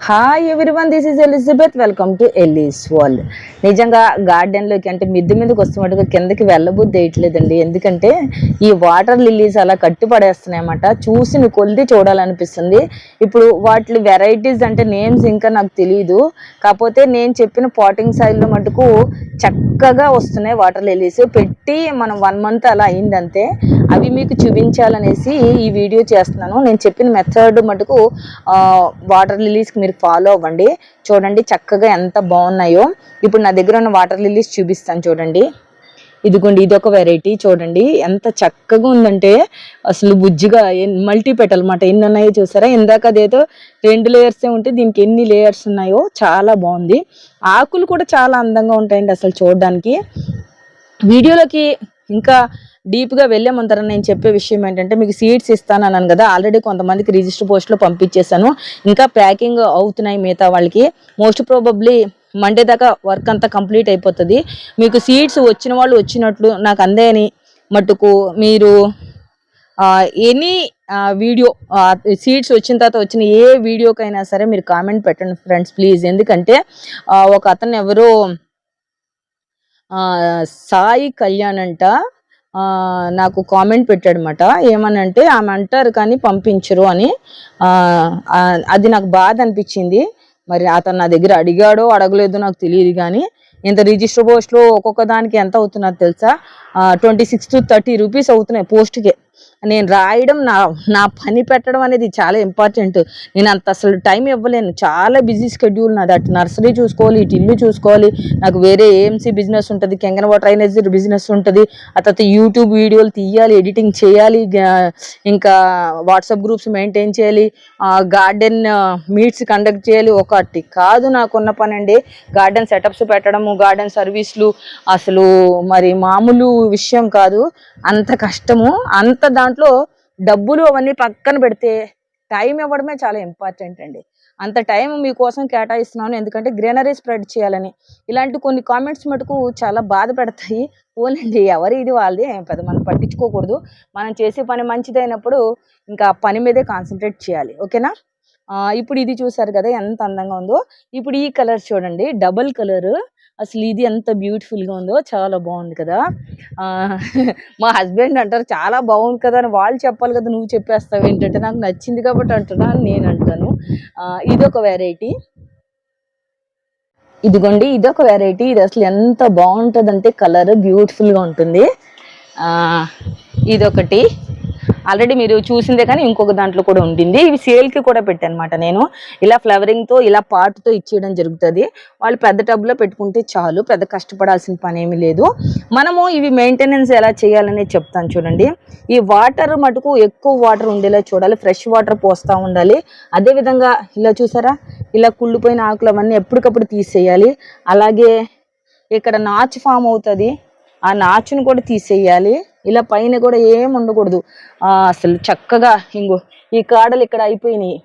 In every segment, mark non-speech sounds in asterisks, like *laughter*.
Hi everyone this is Elizabeth welcome to Eli's world నిజంగా గార్డెన్లోకి అంటే మిద్ది మీదకి వస్తున్నట్టుగా కిందకి వెళ్ళబుద్ధి వేయట్లేదండి ఎందుకంటే ఈ వాటర్ లిల్లీస్ అలా కట్టి పడేస్తున్నాయన్నమాట చూసి నీ కొలిది చూడాలనిపిస్తుంది. ఇప్పుడు వాటి వెరైటీస్ అంటే నేమ్స్ ఇంకా నాకు తెలియదు కాకపోతే నేను చెప్పిన పాటింగ్ సైజ్లో మటుకు చక్కగా వస్తున్నాయి వాటర్ లిల్లీస్ పెట్టి మనం వన్ మంత్ అలా అయిందంతే. అవి మీకు చూపించాలనేసి ఈ వీడియో చేస్తున్నాను. నేను చెప్పిన మెథడ్ మటుకు వాటర్ లిల్లీస్కి మీరు ఫాలో అవ్వండి. చూడండి చక్కగా ఎంత బాగున్నాయో. ఇప్పుడు నా దగ్గర ఉన్న వాటర్ లిలీస్ చూపిస్తాను చూడండి. ఇదిగోండి ఇది ఒక వెరైటీ చూడండి ఎంత చక్కగా ఉందంటే అసలు బుజ్జిగా మల్టీ పెటల్ అనమాట ఎన్ని ఉన్నాయో చూసారా? ఇందాక అదేదో రెండు లేయర్సే ఉంటే దీనికి ఎన్ని లేయర్స్ ఉన్నాయో చాలా బాగుంది. ఆకులు కూడా చాలా అందంగా ఉంటాయండి అసలు చూడడానికి. వీడియోలోకి ఇంకా డీప్గా వెళ్ళే ముందర నేను చెప్పే విషయం ఏంటంటే మీకు సీడ్స్ ఇస్తాను అన్నాను కదా ఆల్రెడీ కొంతమందికి రిజిస్టర్ పోస్ట్లో పంపించేశాను. ఇంకా ప్యాకింగ్ అవుతున్నాయి మిగతా వాళ్ళకి. మోస్ట్ ప్రాబబ్లీ మండే దాకా వర్క్ అంతా కంప్లీట్ అయిపోతుంది. మీకు సీడ్స్ వచ్చిన వాళ్ళు వచ్చినట్లు నాకు అందేని మటుకు మీరు ఎనీ వీడియో సీడ్స్ వచ్చిన తర్వాత వచ్చిన ఏ వీడియోకైనా సరే మీరు కామెంట్ పెట్టండి ఫ్రెండ్స్ ప్లీజ్. ఎందుకంటే ఒక అతను ఎవరో సాయి కళ్యాణ్ అంట. నాకు కామెంట్ పెట్టాడనమాట ఏమనంటే ఆమె అంటారు కానీ పంపించరు అని. అది నాకు బాధ అనిపించింది. మరి అతను నా దగ్గర అడిగాడో అడగలేదో నాకు తెలియదు కానీ ఇంత రిజిస్టర్ పోస్ట్లో ఒక్కొక్క దానికి ఎంత అవుతున్నది తెలుసా? Twenty six to thirty rupees అవుతున్నాయి పోస్ట్కే. నేను రాయడం నా నా పని పెట్టడం అనేది చాలా ఇంపార్టెంట్ నేను అంత అసలు టైం ఇవ్వలేను. చాలా బిజీ స్కెడ్యూల్ నాది. అటు నర్సరీ చూసుకోవాలి ఇటు ఇల్లు చూసుకోవాలి. నాకు వేరే ఏఎంసీ బిజినెస్ ఉంటుంది కెంగన వాటర్ డ్రైనేజ్ బిజినెస్ ఉంటుంది. ఆ తర్వాత యూట్యూబ్ వీడియోలు తీయాలి ఎడిటింగ్ చేయాలి ఇంకా వాట్సాప్ గ్రూప్స్ మెయింటైన్ చేయాలి. గార్డెన్ మీట్స్ కండక్ట్ చేయాలి. ఒకటి కాదు నాకున్న పని అండి గార్డెన్ సెటప్స్ పెట్టడము గార్డెన్ సర్వీస్లు అసలు మరి మామూలు విషయం కాదు. అంత కష్టము. అంత దాంట్లో డబ్బులు అవన్నీ పక్కన పెడితే టైం ఇవ్వడమే చాలా ఇంపార్టెంట్ అండి. అంత టైం మీకోసం కేటాయిస్తున్నాను. ఎందుకంటే గ్రీనరీ స్ప్రెడ్ చేయాలని. ఇలాంటి కొన్ని కామెంట్స్ మటుకు చాలా బాధ పెడతాయి. ఓన్లీ ఎవరి ఇది వాళ్ళది. పెద్ద మనం పట్టించుకోకూడదు. మనం చేసే పని మంచిదైనప్పుడు ఇంకా ఆ పని మీదే కాన్సన్ట్రేట్ చేయాలి. ఓకేనా? ఇప్పుడు ఇది చూసారు కదా ఎంత అందంగా ఉందో. ఇప్పుడు ఈ కలర్ చూడండి. Double colour. అసలు ఇది ఎంత బ్యూటిఫుల్గా ఉందో చాలా బాగుంది కదా. మా హస్బెండ్ అంటారు చాలా బాగుంది కదా అని వాళ్ళు చెప్పాలి కదా నువ్వు చెప్పేస్తావు ఏంటంటే నాకు నచ్చింది కాబట్టి అంటున్నా అని నేను అంటాను. ఇది ఇదొక వెరైటీ. ఇదిగోండి ఇదొక వెరైటీ. ఇది అసలు ఎంత బాగుంటుందంటే కలర్ బ్యూటిఫుల్గా ఉంటుంది. ఇదొకటి. ఆల్రెడీ మీరు చూసిందే కానీ ఇంకొక దాంట్లో కూడా ఉండింది. ఇవి సేల్కి కూడా పెట్టానమాట నేను. ఇలా ఫ్లవరింగ్తో ఇలా పాటుతో ఇచ్చేయడం జరుగుతుంది. వాళ్ళు పెద్ద టబ్లో పెట్టుకుంటే చాలు. పెద్ద కష్టపడాల్సిన పని ఏమీ లేదు. మనము ఇవి మెయింటెనెన్స్ ఎలా చేయాలనేది చెప్తాను చూడండి. ఈ వాటర్ మటుకు ఎక్కువ వాటర్ ఉండేలా చూడాలి. ఫ్రెష్ వాటర్ పోస్తూ ఉండాలి. అదేవిధంగా ఇలా చూసారా? ఇలా కుళ్ళిపోయిన ఆకులు అవన్నీ ఎప్పటికప్పుడు తీసేయాలి. అలాగే ఇక్కడ నాచు ఫామ్ అవుతుంది. ఆ నాచును కూడా తీసేయాలి. ఇలా పైన కూడా ఏం ఉండకూడదు. అసలు చక్కగా ఇంగో ఈ కాడలు ఇక్కడ అయిపోయినాయి.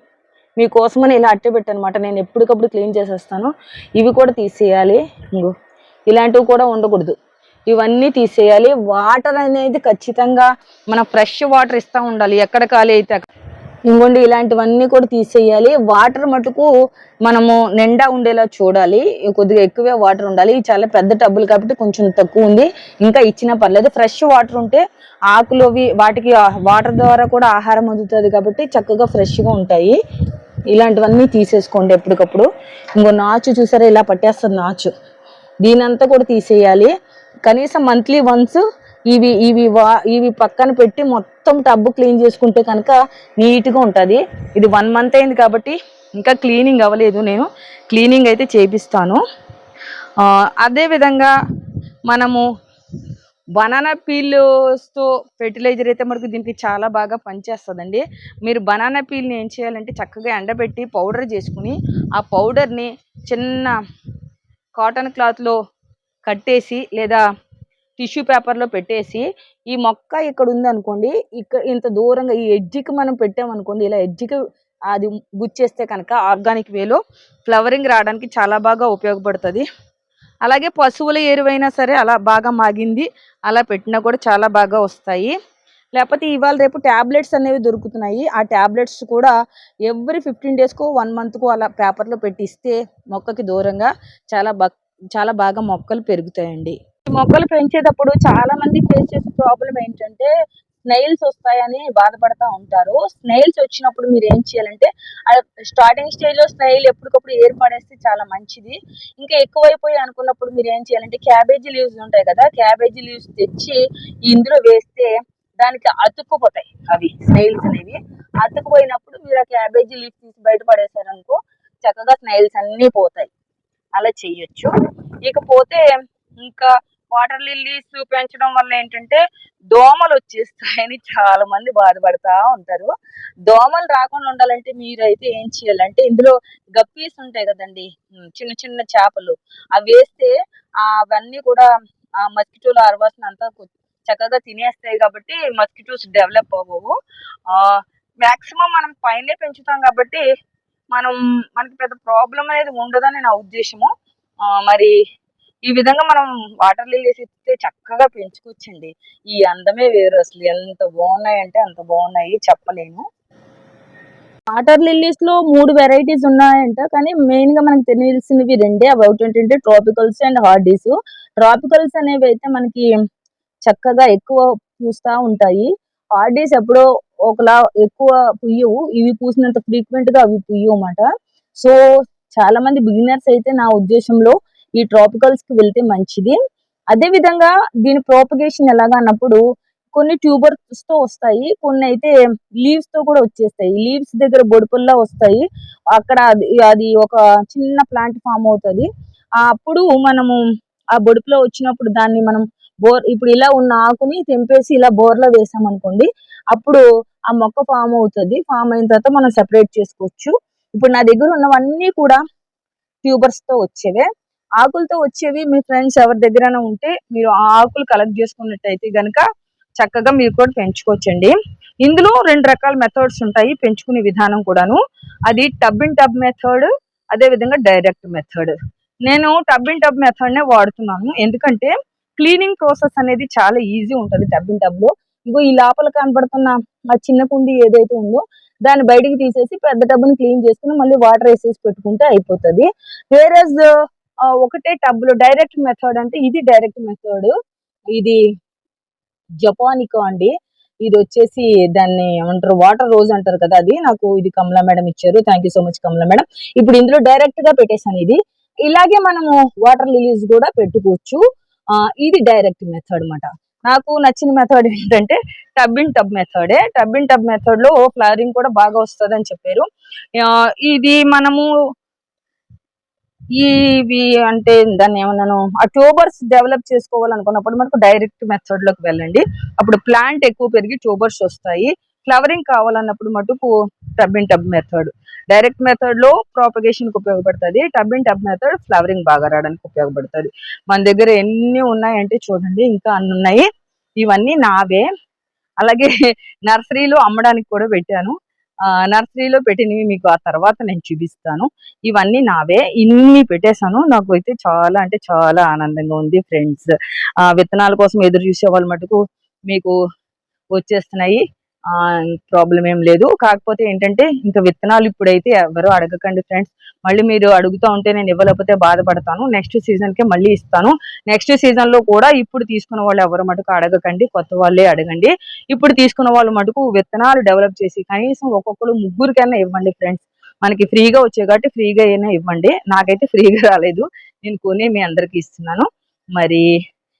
మీకోసమని ఇలా అట్టే పెట్టనమాట. నేను ఎప్పటికప్పుడు క్లీన్ చేసేస్తాను. ఇవి కూడా తీసేయాలి. ఇంగో ఇలాంటివి కూడా ఉండకూడదు. ఇవన్నీ తీసేయాలి. వాటర్ అనేది ఖచ్చితంగా మనం ఫ్రెష్ వాటర్ ఇస్తూ ఉండాలి. ఎక్కడ ఖాళీ అయితే అక్కడ. ఇంకోండి ఇలాంటివన్నీ కూడా తీసేయాలి. వాటర్ మటుకు మనము నిండా ఉండేలా చూడాలి. కొద్దిగా ఎక్కువే వాటర్ ఉండాలి. చాలా పెద్ద టబ్బులు కాబట్టి కొంచెం తక్కువ ఉంది. ఇంకా ఇచ్చినా పర్లేదు. ఫ్రెష్ వాటర్ ఉంటే ఆకులు అవి వాటికి వాటర్ ద్వారా కూడా ఆహారం అందుతుంది కాబట్టి చక్కగా ఫ్రెష్గా ఉంటాయి. ఇలాంటివన్నీ తీసేసుకోండి ఎప్పటికప్పుడు. ఇంకో నాచు చూసారా? ఇలా పట్టేస్తుంది నాచు. దీనంతా కూడా తీసేయాలి. కనీసం మంత్లీ వన్స్ ఇవి ఇవి వా ఇవి పక్కన పెట్టి మొత్తం టబ్ క్లీన్ చేసుకుంటే కనుక నీట్గా ఉంటుంది. ఇది వన్ మంత్ అయింది కాబట్టి ఇంకా క్లీనింగ్ అవ్వలేదు నేను. క్లీనింగ్ అయితే చేపిస్తాను. అదేవిధంగా మనము బనానా పీల్స్తో ఫెర్టిలైజర్ అయితే మనకు దీనికి చాలా బాగా పనిచేస్తుందండి. మీరు బనానా పీల్ని ఏం చేయాలంటే చక్కగా ఎండబెట్టి పౌడర్ చేసుకుని ఆ పౌడర్ని చిన్న కాటన్ క్లాత్లో కట్టేసి లేదా టిష్యూ పేపర్లో పెట్టేసి ఈ మొక్క ఇక్కడ ఉంది అనుకోండి ఇక్కడ ఇంత దూరంగా ఈ ఎడ్జికి మనం పెట్టామనుకోండి ఇలా ఎడ్జికి అది గుచ్చేస్తే కనుక ఆర్గానిక్ వేలో ఫ్లవరింగ్ రావడానికి చాలా బాగా ఉపయోగపడుతుంది. అలాగే పశువుల ఎరువైనా సరే అలా బాగా మాగింది అలా పెట్టినా కూడా చాలా బాగా వస్తాయి. లేకపోతే ఇవాళ రేపు ట్యాబ్లెట్స్ అనేవి దొరుకుతున్నాయి ఆ ట్యాబ్లెట్స్ కూడా ఎవ్రీ ఫిఫ్టీన్ డేస్కు వన్ మంత్కు అలా పేపర్లో పెట్టి ఇస్తే మొక్కకి దూరంగా చాలా బా చాలా బాగా మొక్కలు పెరుగుతాయండి. మొక్కలు పెంచేటప్పుడు చాలా మంది ఫేస్ చేసే ప్రాబ్లం ఏంటంటే స్నైల్స్ వస్తాయని బాధపడతా ఉంటారు. స్నైల్స్ వచ్చినప్పుడు మీరు ఏం చేయాలంటే స్టార్టింగ్ స్టేజ్లో స్నైల్ ఎప్పటికప్పుడు ఏర్పడేస్తే చాలా మంచిది. ఇంకా ఎక్కువైపోయి అనుకున్నప్పుడు మీరు ఏం చేయాలంటే క్యాబేజీ లీవ్స్ ఉంటాయి కదా క్యాబేజీ లీవ్స్ తెచ్చి ఇందులో వేస్తే దానికి అతుక్కుపోతాయి అవి స్నైల్స్ అనేవి. అతుక్కుపోయినప్పుడు మీరు ఆ క్యాబేజీ లీవ్స్ తీసి బయటపడేసారనుకో చక్కగా స్నైల్స్ అన్నీ పోతాయి. అలా చేయొచ్చు. ఇకపోతే ఇంకా వాటర్ లిల్లీస్ పెంచడం వల్ల ఏంటంటే దోమలు వచ్చేస్తాయని చాలా మంది బాధపడతా ఉంటారు. దోమలు రాకుండా ఉండాలంటే మీరైతే ఏం చేయాలంటే ఇందులో గప్పీస్ ఉంటాయి కదండి చిన్న చిన్న చేపలు. అవి వేస్తే అవన్నీ కూడా ఆ మస్కిటోల అరవాసన అంతా చక్కగా తినేస్తాయి కాబట్టి మస్కిటోస్ డెవలప్ అవ్వవు. ఆ మాక్సిమం మనం పైనే పెంచుతాం కాబట్టి మనం మనకి పెద్ద ప్రాబ్లం అనేది ఉండదని నా ఉద్దేశము. మరి ఈ విధంగా మనం వాటర్ లిల్లీస్ ఇస్తే చక్కగా పెంచుకోవచ్చండి. ఈ అందమే వేరు అసలు. ఎంత బాగున్నాయంటే అంత బాగున్నాయి. చెప్పలేము వాటర్ లిల్లీస్లో మూడు వెరైటీస్ ఉన్నాయంట. కానీ మెయిన్గా మనకు తెలిసినవి రెండే. అవి ఏంటంటే ట్రాపికల్స్ అండ్ హార్డీస్ ట్రాపికల్స్ అనేవి అయితే మనకి చక్కగా ఎక్కువ పూస్తా ఉంటాయి. హార్డీస్ ఎప్పుడో ఒకలా ఎక్కువ పుయ్యవు. ఇవి పూసినంత ఫ్రీక్వెంట్గా అవి పుయ్యవు అన్నమాట. సో చాలా మంది బిగినర్స్ అయితే నా ఉద్దేశంలో ఈ ట్రాపికల్స్కి వెళ్తే మంచిది. అదే విధంగా దీని ప్రోపగేషన్ ఎలాగా అన్నప్పుడు కొన్ని ట్యూబర్స్తో వస్తాయి కొన్ని అయితే లీవ్స్తో కూడా వచ్చేస్తాయి. లీవ్స్ దగ్గర బొడుపుల్లా వస్తాయి. అక్కడ అది అది ఒక చిన్న ప్లాంట్ ఫామ్ అవుతుంది. అప్పుడు మనము ఆ బొడుపులో వచ్చినప్పుడు దాన్ని మనం బోర్ ఇప్పుడు ఇలా ఉన్న ఆకుని తెంపేసి ఇలా బోర్లో వేసాం అనుకోండి అప్పుడు ఆ మొక్క ఫామ్ అవుతుంది. ఫామ్ అయిన తర్వాత మనం సెపరేట్ చేసుకోవచ్చు. ఇప్పుడు నా దగ్గర ఉన్నవన్నీ కూడా ట్యూబర్స్తో వచ్చేవే. ఆకులతో వచ్చేవి మీ ఫ్రెండ్స్ ఎవరి దగ్గర ఉంటే మీరు ఆ ఆకులు కలెక్ట్ చేసుకున్నట్టయితే గనక చక్కగా మీరు కూడా పెంచుకోవచ్చండి. ఇందులో రెండు రకాల మెథడ్స్ ఉంటాయి పెంచుకునే విధానం కూడాను. అది టబ్ ఇన్ టబ్ మెథడ్ అదే విధంగా డైరెక్ట్ మెథడ్ నేను టబ్ ఇన్ టబ్ మెథడ్ నే వాడుతున్నాను. ఎందుకంటే క్లీనింగ్ ప్రాసెస్ అనేది చాలా ఈజీ ఉంటుంది టబ్ ఇన్ టబ్లో ఇంకో ఈ లోపల కనబడుతున్న ఆ చిన్న కుండి ఏదైతే ఉందో దాన్ని బయటికి తీసేసి పెద్ద టబ్ని క్లీన్ చేసుకుని మళ్ళీ వాటర్ వేసేసి పెట్టుకుంటే అయిపోతుంది. వేరేజ్ ఒకటే టబ్లో డైరెక్ట్ మెథడ్ అంటే ఇది డైరెక్ట్ మెథడ్ ఇది జపానికా అండి. ఇది వచ్చేసి దాన్ని ఏమంటారు వాటర్ రోజ్ అంటారు కదా అది. నాకు ఇది కమలా మేడం ఇచ్చారు. Thank you so much Kamala madam. ఇప్పుడు ఇందులో డైరెక్ట్గా పెట్టేశాను ఇది. ఇలాగే మనము వాటర్ లిలీస్ కూడా పెట్టుకోవచ్చు. ఆ, ఇది డైరెక్ట్ మెథడ్ అనమాట నాకు నచ్చిన మెథడ్ ఏంటంటే టబ్ ఇన్ టబ్ మెథడే టబ్ ఇన్ టబ్ మెథడ్లో ఫ్లవరింగ్ కూడా బాగా వస్తుంది అని చెప్పారు ఇది మనము ఇవి అంటే దాన్ని ఏమన్నాను ఆ ట్యూబర్స్ డెవలప్ చేసుకోవాలనుకున్నప్పుడు మనకు డైరెక్ట్ మెథడ్లోకి వెళ్ళండి. అప్పుడు ప్లాంట్ ఎక్కువ పెరిగి ట్యూబర్స్ వస్తాయి. ఫ్లవరింగ్ కావాలన్నప్పుడు మటుకు tub in tub method direct మెథడ్లో ప్రాపగేషన్కు ఉపయోగపడుతుంది. Tub in tub method flowering బాగా రావడానికి ఉపయోగపడుతుంది. మన దగ్గర ఎన్ని ఉన్నాయంటే చూడండి ఇంకా అన్ని ఉన్నాయి. ఇవన్నీ నావే. అలాగే *laughs* నర్సరీలో అమ్మడానికి కూడా పెట్టాను. నర్సరీలో పెట్టినవి మీకు ఆ తర్వాత నేను చూపిస్తాను. ఇవన్నీ నావే. ఇన్ని పెట్టేశాను. నాకు అయితే చాలా అంటే చాలా ఆనందంగా ఉంది ఫ్రెండ్స్. ఆ విత్తనాల కోసం ఎదురు చూసే వాళ్ళ మటుకు మీకు వచ్చేస్తున్నాయి. ప్రాబ్లం ఏం లేదు. కాకపోతే ఏంటంటే ఇంకా విత్తనాలు ఇప్పుడైతే ఎవరు అడగకండి ఫ్రెండ్స్ మళ్ళీ మీరు అడుగుతూ ఉంటే నేను ఇవ్వలేకపోతే బాధపడతాను. నెక్స్ట్ సీజన్కి మళ్ళీ ఇస్తాను. నెక్స్ట్ సీజన్లో కూడా ఇప్పుడు తీసుకున్న వాళ్ళు ఎవరు మటుకు అడగకండి. కొత్త వాళ్ళే అడగండి. ఇప్పుడు తీసుకున్న వాళ్ళు మటుకు విత్తనాలు డెవలప్ చేసి కనీసం ఒక్కొక్కరు ముగ్గురికైనా ఇవ్వండి ఫ్రెండ్స్ మనకి ఫ్రీగా వచ్చాయి కాబట్టి ఫ్రీగా అయినా ఇవ్వండి. నాకైతే ఫ్రీగా రాలేదు. నేను కొని మీ అందరికి ఇస్తున్నాను. మరి